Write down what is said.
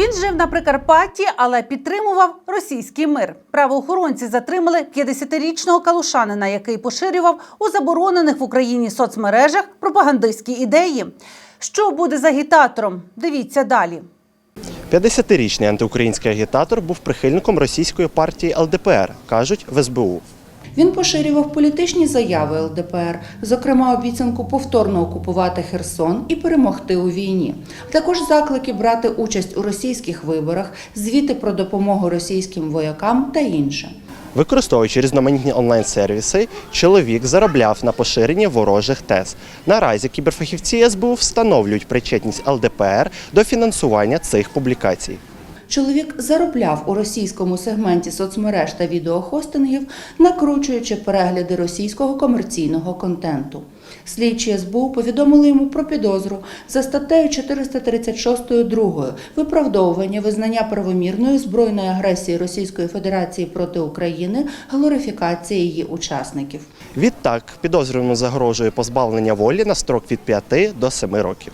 Він жив на Прикарпатті, але підтримував російський мир. Правоохоронці затримали 50-річного калушанина, який поширював у заборонених в Україні соцмережах пропагандистські ідеї. Що буде з агітатором? Дивіться далі. 50-річний антиукраїнський агітатор був прихильником російської партії ЛДПР, кажуть в СБУ. Він поширював політичні заяви ЛДПР, зокрема обіцянку повторно окупувати Херсон і перемогти у війні, також заклики брати участь у російських виборах, звіти про допомогу російським воякам та інше. Використовуючи різноманітні онлайн-сервіси, чоловік заробляв на поширенні ворожих тез. Наразі кіберфахівці СБУ встановлюють причетність ЛДПР до фінансування цих публікацій. Чоловік заробляв у російському сегменті соцмереж та відеохостингів, накручуючи перегляди російського комерційного контенту. Слідчі СБУ повідомили йому про підозру за статтею 436.2 виправдовування визнання правомірної збройної агресії Російської Федерації проти України, глорифікація її учасників. Відтак підозрюваному загрожує позбавлення волі на строк від 5 до 7 років.